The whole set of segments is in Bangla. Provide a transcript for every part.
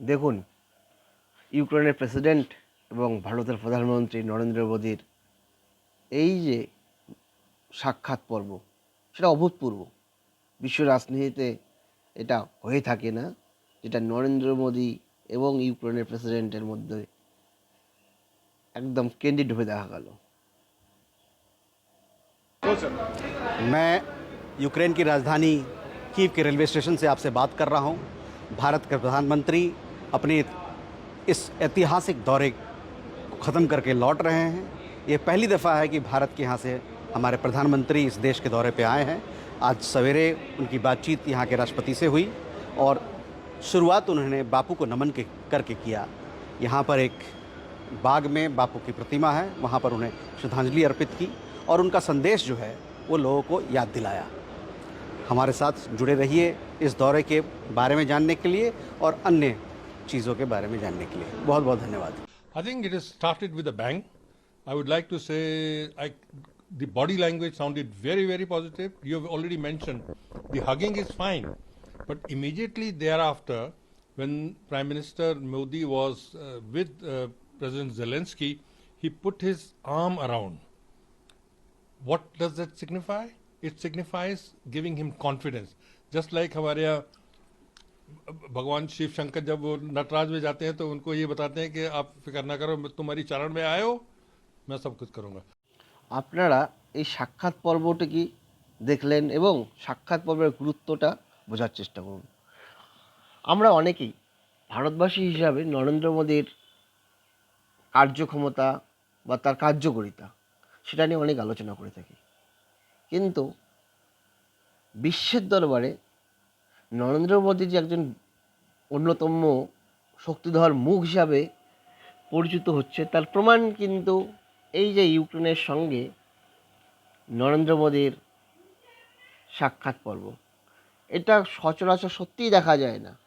দেখুন ইউক্রেনের প্রেসিডেন্ট এবং ভারতের প্রধানমন্ত্রী নরেন্দ্র মোদীর এই যে সাক্ষাৎ পর্ব সেটা অভূতপূর্ব বিশ্ব রাজনীতিতে এটা হয়ে থাকে না যেটা নরেন্দ্র মোদী এবং ইউক্রেনের প্রেসিডেন্টের মধ্যে একদম ক্যান্ডিড হয়ে দেখা গেল मैं यूक्रेन की राजधानी कीव के रेलवे स्टेशन से आपसे बात कर रहा हूं। भारत के प्रधानमंत्री अपने इस ऐतिहासिक दौरे को ख़त्म करके लौट रहे हैं। ये पहली दफ़ा है कि भारत के यहाँ से हमारे प्रधानमंत्री इस देश के दौरे पे आए हैं। आज सवेरे उनकी बातचीत यहाँ के राष्ट्रपति से हुई और शुरुआत उन्होंने बापू को नमन के करके किया। यहाँ पर एक बाग में बापू की प्रतिमा है, वहाँ पर उन्हें श्रद्धांजलि अर्पित की और उनका संदेश जो है वो लोगों को याद दिलाया। हमारे साथ जुड़े रहिए इस दौरे के बारे में जानने के लिए और अन्य चीज़ों के बारे में जानने के लिए बहुत बहुत धन्यवाद I think it has started with a bang. I would like to say I, the body language sounded very, very positive. You have already mentioned the hugging is fine, but immediately thereafter, when Prime Minister Modi was uh, with uh, President Zelensky, he put his arm around. What does that signify? It signifies giving him confidence. Just like हमारे यहाँ भगवान शिव शंकर जब वो नटराज में जाते हैं तो उनको ये बताते हैं कि आप फिक्र ना करो मैं तुम्हारी चरण में आए हो मैं सब कुछ करूँगा আপনারা এই সাক্ষাৎ পর্বটি কি দেখলেন এবং সাক্ষাৎ পর্বের গুরুত্বটা বোঝার চেষ্টা করুন আমরা অনেকেই ভারতবাসী হিসাবে নরেন্দ্র মোদীর কার্যক্ষমতা বা তার কার্যকরিতা সেটা নিয়ে অনেক আলোচনা করে থাকি কিন্তু বিশ্বের দরবারে নরেন্দ্র মোদী যে একজন অন্যতম শক্তিধর মুখ হিসাবে পরিচিত হচ্ছে, তার প্রমাণ কিন্তু এই যে ইউক্রেনের সঙ্গে নরেন্দ্র মোদীর সাক্ষাৎ পর্ব। এটা সচরাচর সত্যিই দেখা যায় না।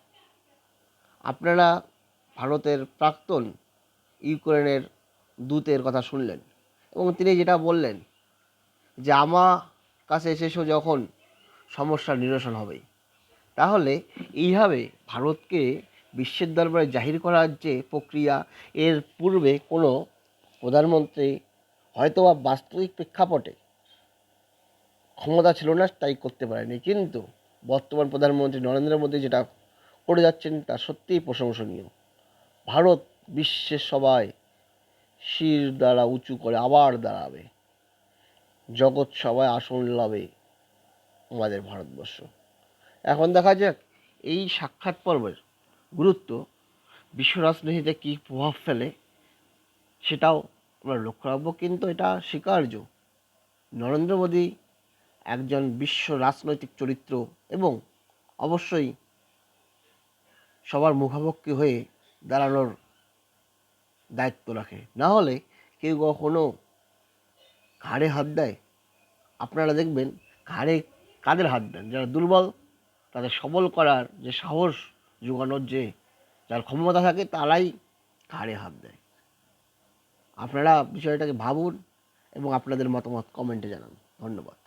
আপনারা ভারতের প্রাক্তন ইউক্রেনের দূতের কথা শুনলেন এবং তিনি যেটা বললেন যে আমার কাছে এসেও যখন সমস্যার নিরসন হবে। তাহলে এইভাবে ভারতকে বিশ্বের দরবারে জাহির করার যে প্রক্রিয়া, এর পূর্বে কোনো প্রধানমন্ত্রী হয়তোবা বাস্তবিক প্রেক্ষাপটে ক্ষমতা ছিল না, তাই করতে পারেনি। কিন্তু বর্তমান প্রধানমন্ত্রী নরেন্দ্র মোদী যেটা করে যাচ্ছেন, তা সত্যিই প্রশংসনীয়। ভারত বিশ্বের সবাই শির দ্বারা উঁচু করে আবার দাঁড়াবে। জগৎ সবাই আসন লাভে আমাদের ভারতবর্ষ। এখন দেখা যাক, এই সাক্ষাৎ পর্বের গুরুত্ব বিশ্ব রাজনীতিতে কী প্রভাব ফেলে সেটাও আমরা লক্ষ্য রাখব। কিন্তু এটা স্বীকার্য, নরেন্দ্র মোদী একজন বিশ্ব রাজনৈতিক চরিত্র এবং অবশ্যই সবার মুখাপক্ষি হয়ে দাঁড়ানোর দায়িত্ব রাখে। না হলে কেউ কখনো ঘাড়ে হাত দেয়। আপনারা দেখবেন, ঘাড়ে কাদের হাত দেন? যারা দুর্বল তাদের সবল করার যে সাহস যোগানোর যে যার ক্ষমতা থাকে তারাই ঘাড়ে হাত দেয়। আপনারা বিষয়টাকে ভাবুন এবং আপনাদের মতামত কমেন্টে জানান। ধন্যবাদ।